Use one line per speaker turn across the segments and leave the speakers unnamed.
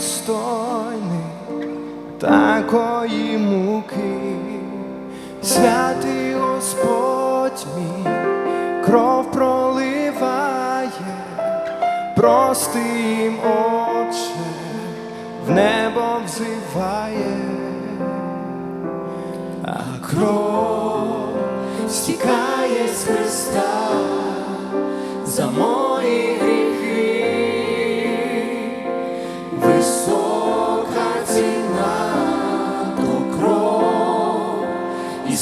достойний такої муки, святий Господь мій кров проливає, прости їм Отче, в небо взиває, а кров стікає.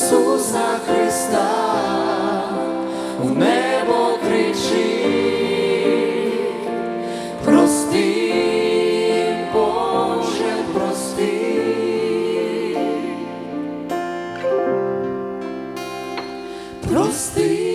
Ісуса Христа, у небо кричи, прости, Боже, прости, прости.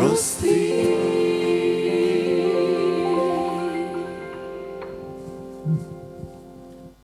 прости.